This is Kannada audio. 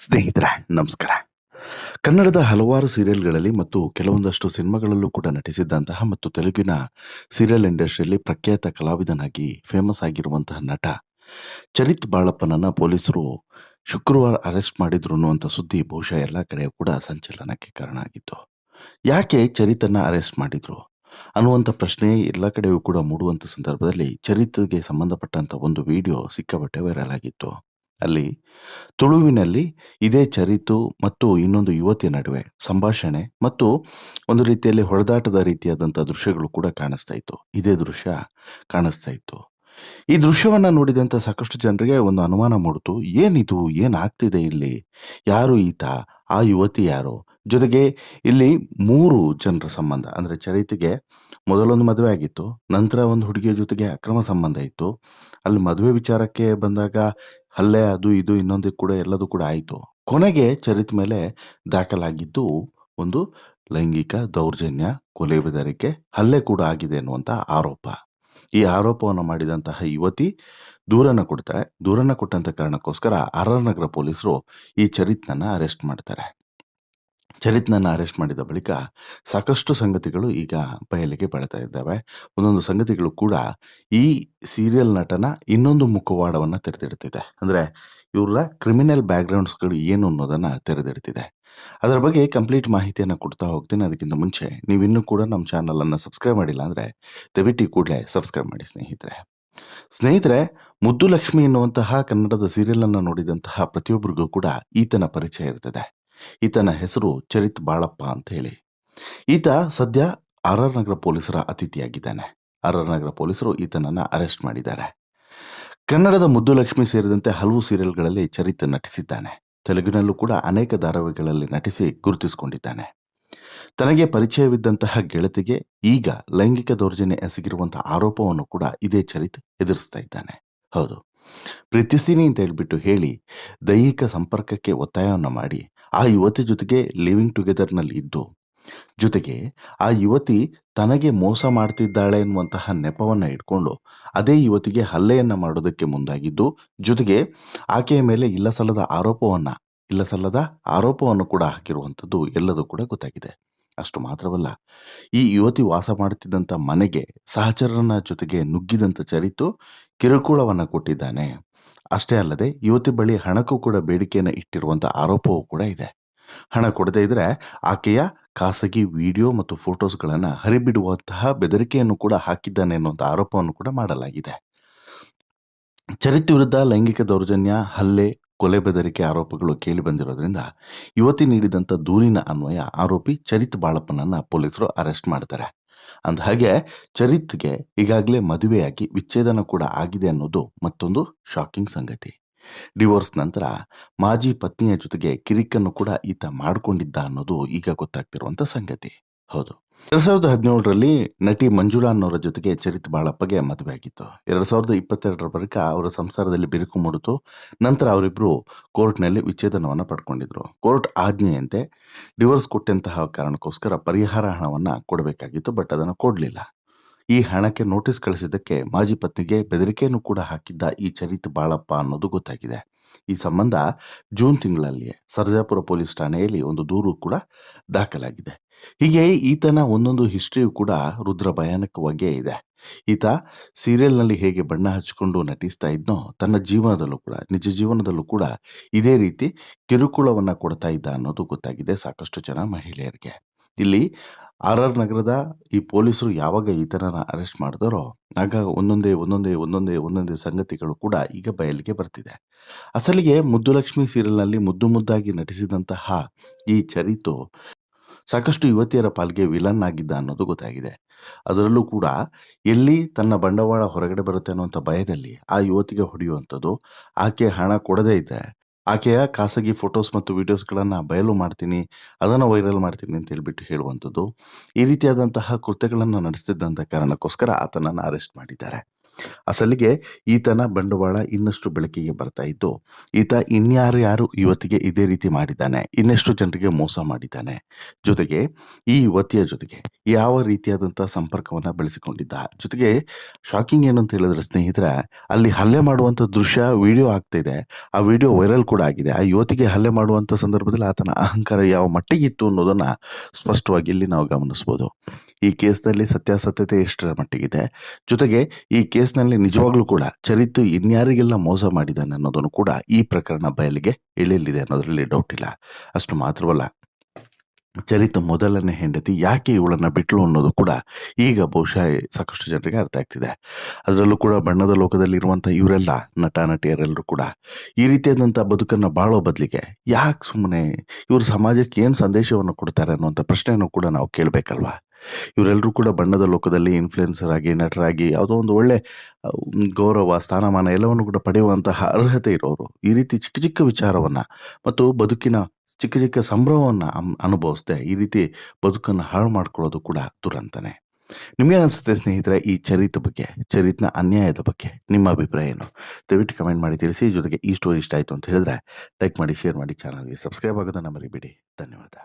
ಸ್ನೇಹಿತರೆ, ನಮಸ್ಕಾರ. ಕನ್ನಡದ ಹಲವಾರು ಸೀರಿಯಲ್ಗಳಲ್ಲಿ ಮತ್ತು ಕೆಲವೊಂದಷ್ಟು ಸಿನಿಮಾಗಳಲ್ಲೂ ಕೂಡ ನಟಿಸಿದ್ದಂತಹ ಮತ್ತು ತೆಲುಗಿನ ಸೀರಿಯಲ್ ಇಂಡಸ್ಟ್ರಿಯಲ್ಲಿ ಪ್ರಖ್ಯಾತ ಕಲಾವಿದನಾಗಿ ಫೇಮಸ್ ಆಗಿರುವಂತಹ ನಟ ಚರಿತ್ ಬಾಳಪ್ಪನನ್ನ ಪೊಲೀಸರು ಶುಕ್ರವಾರ ಅರೆಸ್ಟ್ ಮಾಡಿದ್ರು ಅನ್ನುವಂಥ ಸುದ್ದಿ ಬಹುಶಃ ಎಲ್ಲ ಕಡೆ ಕೂಡ ಸಂಚಲನಕ್ಕೆ ಕಾರಣ ಆಗಿತ್ತು. ಯಾಕೆ ಚರಿತನ್ನ ಅರೆಸ್ಟ್ ಮಾಡಿದ್ರು? ಅನ್ನುವಂಥ ಪ್ರಶ್ನೆ ಎಲ್ಲ ಕಡೆಯೂ ಕೂಡ ಮೂಡುವಂಥ ಸಂದರ್ಭದಲ್ಲಿ ಚರಿತ್ಗೆ ಸಂಬಂಧಪಟ್ಟಂಥ ಒಂದು ವಿಡಿಯೋ ಸಿಕ್ಕಾಪಟ್ಟೆ ವೈರಲ್ ಆಗಿತ್ತು. ಅಲ್ಲಿ ತುಳುವಿನಲ್ಲಿ ಇದೇ ಚರಿತು ಮತ್ತು ಇನ್ನೊಂದು ಯುವತಿಯ ನಡುವೆ ಸಂಭಾಷಣೆ ಮತ್ತು ಒಂದು ರೀತಿಯಲ್ಲಿ ಹೊಡೆದಾಟದ ರೀತಿಯಾದಂಥ ದೃಶ್ಯಗಳು ಕೂಡ ಕಾಣಿಸ್ತಾ ಇತ್ತು. ಇದೇ ದೃಶ್ಯ ಕಾಣಿಸ್ತಾ ಇತ್ತು. ಈ ದೃಶ್ಯವನ್ನು ನೋಡಿದಂಥ ಸಾಕಷ್ಟು ಜನರಿಗೆ ಒಂದು ಅನುಮಾನ ಮೂಡಿತು. ಏನಿದು? ಏನಾಗ್ತಿದೆ ಇಲ್ಲಿ? ಯಾರು ಈತ? ಆ ಯುವತಿ ಯಾರು? ಜೊತೆಗೆ ಇಲ್ಲಿ ಮೂರು ಜನರ ಸಂಬಂಧ, ಅಂದರೆ ಚರಿತಿಗೆ ಮೊದಲೊಂದು ಮದುವೆ ಆಗಿತ್ತು, ನಂತರ ಒಂದು ಹುಡುಗಿಯ ಜೊತೆಗೆ ಅಕ್ರಮ ಸಂಬಂಧ ಇತ್ತು. ಅಲ್ಲಿ ಮದುವೆ ವಿಚಾರಕ್ಕೆ ಬಂದಾಗ ಹಲ್ಲೆ ಅದು ಇದು ಇನ್ನೊಂದು ಕೂಡ ಎಲ್ಲದೂ ಕೂಡ ಆಯಿತು. ಕೊನೆಗೆ ಚರಿತ್ ಮೇಲೆ ದಾಖಲಾಗಿದ್ದು ಒಂದು ಲೈಂಗಿಕ ದೌರ್ಜನ್ಯ, ಕೊಲೆ ಬೆದರಿಕೆ, ಹಲ್ಲೆ ಕೂಡ ಆಗಿದೆ ಅನ್ನುವಂಥ ಆರೋಪ. ಈ ಆರೋಪವನ್ನು ಮಾಡಿದಂತಹ ಯುವತಿ ದೂರನ್ನು ಕೊಡ್ತಾರೆ ದೂರನ್ನು ಕೊಟ್ಟಂತ ಕಾರಣಕ್ಕೋಸ್ಕರ ಆರ್ ನಗರ ಪೊಲೀಸರು ಈ ಚರಿತ್ನನ್ನ ಅರೆಸ್ಟ್ ಮಾಡ್ತಾರೆ. ಚರಿತ್ನನ್ನ ಅರೆಸ್ಟ್ ಮಾಡಿದ ಬಳಿಕ ಸಾಕಷ್ಟು ಸಂಗತಿಗಳು ಈಗ ಬಯಲಿಗೆ ಬೆಳೀತಾ ಇದ್ದಾವೆ. ಒಂದೊಂದು ಸಂಗತಿಗಳು ಕೂಡ ಈ ಸೀರಿಯಲ್ ನಟನ ಇನ್ನೊಂದು ಮುಖವಾಡವನ್ನು ತೆರೆದಿಡ್ತಿದೆ. ಅಂದರೆ ಇವರ ಕ್ರಿಮಿನಲ್ ಬ್ಯಾಕ್ಗ್ರೌಂಡ್ಸ್ಗಳು ಏನು ಅನ್ನೋದನ್ನು ತೆರೆದಿಡ್ತಿದೆ. ಅದರ ಬಗ್ಗೆ ಕಂಪ್ಲೀಟ್ ಮಾಹಿತಿಯನ್ನು ಕೊಡ್ತಾ ಹೋಗ್ತೀನಿ. ಅದಕ್ಕಿಂತ ಮುಂಚೆ ನೀವಿನ್ನೂ ಕೂಡ ನಮ್ಮ ಚಾನಲನ್ನು ಸಬ್ಸ್ಕ್ರೈಬ್ ಮಾಡಿಲ್ಲ ಅಂದರೆ ದಯವಿಟ್ಟು ಕೂಡಲೇ ಸಬ್ಸ್ಕ್ರೈಬ್ ಮಾಡಿ ಸ್ನೇಹಿತರೆ. ಸ್ನೇಹಿತರೆ, ಮುದ್ದು ಲಕ್ಷ್ಮಿ ಎನ್ನುವಂತಹ ಕನ್ನಡದ ಸೀರಿಯಲ್ ಅನ್ನು ನೋಡಿದಂತಹ ಪ್ರತಿಯೊಬ್ಬರಿಗೂ ಕೂಡ ಈತನ ಪರಿಚಯ ಇರ್ತದೆ. ಈತನ ಹೆಸರು ಚರಿತ್ ಬಾಳಪ್ಪ ಅಂತ ಹೇಳಿ. ಈತ ಸದ್ಯ ಆರ್ ಆರ್ ನಗರ ಪೊಲೀಸರ ಅತಿಥಿಯಾಗಿದ್ದಾನೆ. ಆರ್ ಆರ್ ನಗರ ಪೊಲೀಸರು ಈತನನ್ನ ಅರೆಸ್ಟ್ ಮಾಡಿದ್ದಾರೆ. ಕನ್ನಡದ ಮುದ್ದು ಲಕ್ಷ್ಮಿ ಸೇರಿದಂತೆ ಹಲವು ಸೀರಿಯಲ್ಗಳಲ್ಲಿ ಚರಿತ್ ನಟಿಸಿದ್ದಾನೆ. ತೆಲುಗಿನಲ್ಲೂ ಕೂಡ ಅನೇಕ ಧಾರಾವಾಹಿಗಳಲ್ಲಿ ನಟಿಸಿ ಗುರುತಿಸಿಕೊಂಡಿದ್ದಾನೆ. ತನಗೆ ಪರಿಚಯವಿದ್ದಂತಹ ಗೆಳತಿಗೆ ಈಗ ಲೈಂಗಿಕ ದೌರ್ಜನ್ಯ ಎಸಗಿರುವಂತಹ ಆರೋಪವನ್ನು ಕೂಡ ಇದೇ ಚರಿತ್ ಎದುರಿಸ್ತಾ ಇದ್ದಾನೆ. ಹೌದು. ಪ್ರೀತಿಸ್ತೀನಿ ಅಂತ ಹೇಳ್ಬಿಟ್ಟು ಹೇಳಿ ದೈಹಿಕ ಸಂಪರ್ಕಕ್ಕೆ ಒತ್ತಾಯವನ್ನು ಮಾಡಿ ಆ ಯುವತಿ ಜೊತೆಗೆ ಲಿವಿಂಗ್ ಟುಗೆದರ್ನಲ್ಲಿ ಇದ್ದು, ಜೊತೆಗೆ ಆ ಯುವತಿ ತನಗೆ ಮೋಸ ಮಾಡ್ತಿದ್ದಾಳೆ ಎನ್ನುವಂತಹ ನೆಪವನ್ನು ಇಟ್ಕೊಂಡು ಅದೇ ಯುವತಿಗೆ ಹಲ್ಲೆಯನ್ನು ಮಾಡೋದಕ್ಕೆ ಮುಂದಾಗಿದ್ದು, ಜೊತೆಗೆ ಆಕೆಯ ಮೇಲೆ ಇಲ್ಲಸಲ್ಲದ ಇಲ್ಲ ಇಲ್ಲಸಲ್ಲದ ಆರೋಪವನ್ನು ಕೂಡ ಹಾಕಿರುವಂಥದ್ದು ಎಲ್ಲದೂ ಕೂಡ ಗೊತ್ತಾಗಿದೆ. ಅಷ್ಟು ಮಾತ್ರವಲ್ಲ, ಈ ಯುವತಿ ವಾಸ ಮಾಡುತ್ತಿದ್ದಂಥ ಮನೆಗೆ ಸಹಚರನ ಜೊತೆಗೆ ನುಗ್ಗಿದಂಥ ಚರಿತು ಕಿರುಕುಳವನ್ನು ಕೊಟ್ಟಿದ್ದಾನೆ. ಅಷ್ಟೇ ಅಲ್ಲದೆ ಯುವತಿ ಬಳಿ ಹಣಕ್ಕೂ ಕೂಡ ಬೇಡಿಕೆಯನ್ನು ಇಟ್ಟಿರುವಂಥ ಆರೋಪವೂ ಕೂಡ ಇದೆ. ಹಣ ಕೊಡದೇ ಇದ್ದರೆ ಆಕೆಯ ಖಾಸಗಿ ವಿಡಿಯೋ ಮತ್ತು ಫೋಟೋಸ್ಗಳನ್ನು ಹರಿಬಿಡುವಂತಹ ಬೆದರಿಕೆಯನ್ನು ಕೂಡ ಹಾಕಿದ್ದಾನೆ ಎನ್ನುವಂಥ ಆರೋಪವನ್ನು ಕೂಡ ಮಾಡಲಾಗಿದೆ. ಚರಿತ್ರೆ ವಿರುದ್ಧ ಲೈಂಗಿಕ ದೌರ್ಜನ್ಯ, ಹಲ್ಲೆ, ಕೊಲೆ ಬೆದರಿಕೆ ಆರೋಪಗಳು ಕೇಳಿ ಬಂದಿರೋದ್ರಿಂದ ಯುವತಿ ನೀಡಿದಂಥ ದೂರಿನ ಅನ್ವಯ ಆರೋಪಿ ಚರಿತ್ ಬಾಳಪ್ಪನನ್ನು ಪೊಲೀಸರು ಅರೆಸ್ಟ್ ಮಾಡ್ತಾರೆ. ಅಂದ ಹಾಗೆ ಚರಿತ್ಗೆ ಈಗಾಗಲೇ ಮದುವೆಯಾಗಿ ವಿಚ್ಛೇದನ ಕೂಡ ಆಗಿದೆ ಅನ್ನೋದು ಮತ್ತೊಂದು ಶಾಕಿಂಗ್ ಸಂಗತಿ. ಡಿವೋರ್ಸ್ ನಂತರ ಮಾಜಿ ಪತ್ನಿಯ ಜೊತೆಗೆ ಕಿರಿಕನ್ನು ಕೂಡ ಈತ ಮಾಡಿಕೊಂಡಿದ್ದ ಅನ್ನೋದು ಈಗ ಗೊತ್ತಾಗ್ತಿರುವಂಥ ಸಂಗತಿ. ಹೌದು. ಎರಡ್ ಸಾವಿರದ ಹದಿನೇಳರಲ್ಲಿ ನಟಿ ಮಂಜುಳಾ ಅನ್ನೋರ ಜೊತೆಗೆ ಚರಿತ್ ಬಾಳಪ್ಪಗೆ ಮದುವೆ ಆಗಿತ್ತು. ಎರಡ್ ಸಾವಿರದ ಇಪ್ಪತ್ತೆರಡರ ಬಳಿಕ ಅವರ ಸಂಸಾರದಲ್ಲಿ ಬಿರುಕು ಮೂಡಿತು ನಂತರ ಅವರಿಬ್ಬರು ಕೋರ್ಟ್ನಲ್ಲಿ ವಿಚ್ಛೇದನವನ್ನು ಪಡ್ಕೊಂಡಿದ್ರು. ಕೋರ್ಟ್ ಆಜ್ಞೆಯಂತೆ ಡಿವೋರ್ಸ್ ಕೊಟ್ಟಂತಹ ಕಾರಣಕ್ಕೋಸ್ಕರ ಪರಿಹಾರ ಹಣವನ್ನು ಕೊಡಬೇಕಾಗಿತ್ತು, ಬಟ್ ಅದನ್ನು ಕೊಡಲಿಲ್ಲ. ಈ ಹಣಕ್ಕೆ ನೋಟಿಸ್ ಕಳಿಸಿದ್ದಕ್ಕೆ ಮಾಜಿ ಪತ್ನಿಗೆ ಬೆದರಿಕೆಯನ್ನು ಕೂಡ ಹಾಕಿದ್ದ ಈ ಚರಿತ್ ಬಾಳಪ್ಪ ಅನ್ನೋದು ಗೊತ್ತಾಗಿದೆ. ಈ ಸಂಬಂಧ ಜೂನ್ ತಿಂಗಳಲ್ಲಿಯೇ ಸರ್ಜಾಪುರ ಪೊಲೀಸ್ ಠಾಣೆಯಲ್ಲಿ ಒಂದು ದೂರು ಕೂಡ ದಾಖಲಾಗಿದೆ. ಹೀಗೆ ಈತನ ಒಂದೊಂದು ಹಿಸ್ಟ್ರಿಯು ಕೂಡ ರುದ್ರ ಭಯಾನಕವಾಗಿಯೇ ಇದೆ. ಈತ ಸೀರಿಯಲ್ನಲ್ಲಿ ಹೇಗೆ ಬಣ್ಣ ಹಚ್ಚಿಕೊಂಡು ನಟಿಸ್ತಾ ಇದ್ನೋ ತನ್ನ ಜೀವನದಲ್ಲೂ ಕೂಡ, ನಿಜ ಜೀವನದಲ್ಲೂ ಕೂಡ ಇದೇ ರೀತಿ ಕಿರುಕುಳವನ್ನು ಕೊಡ್ತಾ ಇದ್ದ ಅನ್ನೋದು ಗೊತ್ತಾಗಿದೆ ಸಾಕಷ್ಟು ಜನ ಮಹಿಳೆಯರಿಗೆ. ಇಲ್ಲಿ ಆರ್ ನಗರದ ಈ ಪೊಲೀಸರು ಯಾವಾಗ ಈ ಥರನ ಅರೆಸ್ಟ್ ಮಾಡಿದರೋ ಆಗ ಒಂದೊಂದೇ ಒಂದೊಂದೇ ಒಂದೊಂದೇ ಒಂದೊಂದೇ ಸಂಗತಿಗಳು ಕೂಡ ಈಗ ಬಯಲಿಗೆ ಬರ್ತಿದೆ. ಅಸಲಿಗೆ ಮುದ್ದುಲಕ್ಷ್ಮಿ ಸೀರಿಯಲ್ನಲ್ಲಿ ಮುದ್ದು ಮುದ್ದಾಗಿ ನಟಿಸಿದಂತಹ ಈ ಚರಿತು ಸಾಕಷ್ಟು ಯುವತಿಯರ ಪಾಲ್ಗೆ ವಿಲನ್ ಆಗಿದ್ದ ಅನ್ನೋದು ಗೊತ್ತಾಗಿದೆ. ಅದರಲ್ಲೂ ಕೂಡ ಎಲ್ಲಿ ತನ್ನ ಬಂಡವಾಳ ಹೊರಗಡೆ ಬರುತ್ತೆ ಅನ್ನುವಂಥ ಭಯದಲ್ಲಿ ಆ ಯುವತಿಗೆ ಹೊಡೆಯುವಂಥದ್ದು, ಆಕೆ ಹಣ ಕೊಡದೇ ಇದ್ದರೆ ಆಕೆಯ ಖಾಸಗಿ ಫೋಟೋಸ್ ಮತ್ತು ವಿಡಿಯೋಸ್ಗಳನ್ನು ಬಯಲು ಮಾಡ್ತೀನಿ, ಅದನ್ನು ವೈರಲ್ ಮಾಡ್ತೀನಿ ಅಂತ ಹೇಳಿಬಿಟ್ಟು ಹೇಳುವಂಥದ್ದು ಈ ರೀತಿಯಾದಂತಹ ಕೃತ್ಯಗಳನ್ನು ನಡೆಸ್ತಿದ್ದಂಥ ಕಾರಣಕ್ಕೋಸ್ಕರ ಆತನನ್ನು ಅರೆಸ್ಟ್ ಮಾಡಿದ್ದಾರೆ. ಅಸಲಿಗೆ ಈತನ ಬಂಡವಾಳ ಇನ್ನಷ್ಟು ಬೆಳಕಿಗೆ ಬರ್ತಾ ಇದ್ದು, ಈತ ಇನ್ಯಾರು ಯಾರು ಇವತ್ತಿಗೆ ಇದೇ ರೀತಿ ಮಾಡಿದ್ದಾನೆ, ಇನ್ನಷ್ಟು ಜನರಿಗೆ ಮೋಸ ಮಾಡಿದ್ದಾನೆ, ಜೊತೆಗೆ ಈ ಯುವತಿಯ ಜೊತೆಗೆ ಯಾವ ರೀತಿಯಾದಂಥ ಸಂಪರ್ಕವನ್ನು ಬೆಳೆಸಿಕೊಂಡಿದ್ದ, ಜೊತೆಗೆ ಶಾಕಿಂಗ್ ಏನು ಅಂತ ಹೇಳಿದ್ರೆ ಸ್ನೇಹಿತರ, ಅಲ್ಲಿ ಹಲ್ಲೆ ಮಾಡುವಂಥ ದೃಶ್ಯ ವಿಡಿಯೋ ಆಗ್ತಿದೆ ಆ ವಿಡಿಯೋ ವೈರಲ್ ಕೂಡ ಆಗಿದೆ, ಆ ಯುವತಿಗೆ ಹಲ್ಲೆ ಮಾಡುವಂಥ ಸಂದರ್ಭದಲ್ಲಿ ಆತನ ಅಹಂಕಾರ ಯಾವ ಮಟ್ಟಿಗಿತ್ತು ಅನ್ನೋದನ್ನ ಸ್ಪಷ್ಟವಾಗಿ ಇಲ್ಲಿ ನಾವು ಗಮನಿಸ್ಬೋದು. ಈ ಕೇಸ್ನಲ್ಲಿ ಸತ್ಯಾಸತ್ಯತೆ ಎಷ್ಟರ ಮಟ್ಟಿಗಿದೆ, ಜೊತೆಗೆ ಈ ಕೇಸ್ನಲ್ಲಿ ನಿಜವಾಗ್ಲೂ ಕೂಡ ಚರಿತು ಇನ್ಯಾರಿಗೆಲ್ಲ ಮೋಸ ಮಾಡಿದ್ದಾನೆ ಅನ್ನೋದನ್ನು ಕೂಡ ಈ ಪ್ರಕರಣ ಬಯಲಿಗೆ ಇಳಿಯಲಿದೆ ಅನ್ನೋದರಲ್ಲಿ ಡೌಟ್ ಇಲ್ಲ. ಅಷ್ಟು ಮಾತ್ರವಲ್ಲ ಚರಿತು ಮೊದಲನೇ ಹೆಂಡತಿ ಯಾಕೆ ಇವಳನ್ನ ಬಿಟ್ಲು ಅನ್ನೋದು ಕೂಡ ಈಗ ಬಹುಶಃ ಸಾಕಷ್ಟು ಜನರಿಗೆ ಅರ್ಥ ಆಗ್ತಿದೆ. ಅದರಲ್ಲೂ ಕೂಡ ಬಣ್ಣದ ಲೋಕದಲ್ಲಿರುವಂಥ ಇವರೆಲ್ಲ ನಟ ನಟಿಯರೆಲ್ಲರೂ ಕೂಡ ಈ ರೀತಿಯಾದಂಥ ಬದುಕನ್ನು ಬಾಳೋ ಬದಲಿಗೆ ಯಾಕೆ ಸುಮ್ಮನೆ ಇವರು ಸಮಾಜಕ್ಕೆ ಏನು ಸಂದೇಶವನ್ನು ಕೊಡ್ತಾರೆ ಅನ್ನುವಂಥ ಪ್ರಶ್ನೆಯನ್ನು ಕೂಡ ನಾವು ಕೇಳಬೇಕಲ್ವಾ? ಇವರೆಲ್ಲರೂ ಕೂಡ ಬಣ್ಣದ ಲೋಕದಲ್ಲಿ ಇನ್ಫ್ಲುಯೆನ್ಸರ್ ಆಗಿ, ನಟರಾಗಿ, ಯಾವುದೋ ಒಂದು ಒಳ್ಳೆ ಗೌರವ, ಸ್ಥಾನಮಾನ ಎಲ್ಲವನ್ನು ಕೂಡ ಪಡೆಯುವಂತಹ ಅರ್ಹತೆ ಇರೋರು. ಈ ರೀತಿ ಚಿಕ್ಕ ಚಿಕ್ಕ ವಿಚಾರವನ್ನು ಮತ್ತು ಬದುಕಿನ ಚಿಕ್ಕ ಚಿಕ್ಕ ಸಂಭ್ರಮವನ್ನು ಅನುಭವಿಸದೆ ಈ ರೀತಿ ಬದುಕನ್ನು ಹಾಳು ಮಾಡ್ಕೊಳ್ಳೋದು ಕೂಡ ದುರಂತನೇ. ನಿಮಗೆ ಅನಿಸುತ್ತೆ ಸ್ನೇಹಿತರೆ, ಈ ಚರಿತ್ ಬಗ್ಗೆ ಚರಿತ್ನ ಅನ್ಯಾಯದ ಬಗ್ಗೆ ನಿಮ್ಮ ಅಭಿಪ್ರಾಯ ಏನು? ದಯವಿಟ್ಟು ಕಮೆಂಟ್ ಮಾಡಿ ತಿಳಿಸಿ, ಜೊತೆಗೆ ಈ ಸ್ಟೋರಿ ಇಷ್ಟ ಆಯಿತು ಅಂತ ಹೇಳಿದ್ರೆ ಲೈಕ್ ಮಾಡಿ ಶೇರ್ ಮಾಡಿ ಚಾನಲ್ಗೆ ಸಬ್ಸ್ಕ್ರೈಬ್ ಆಗೋದನ್ನು ಮರಿಬೇಡಿ. ಧನ್ಯವಾದ.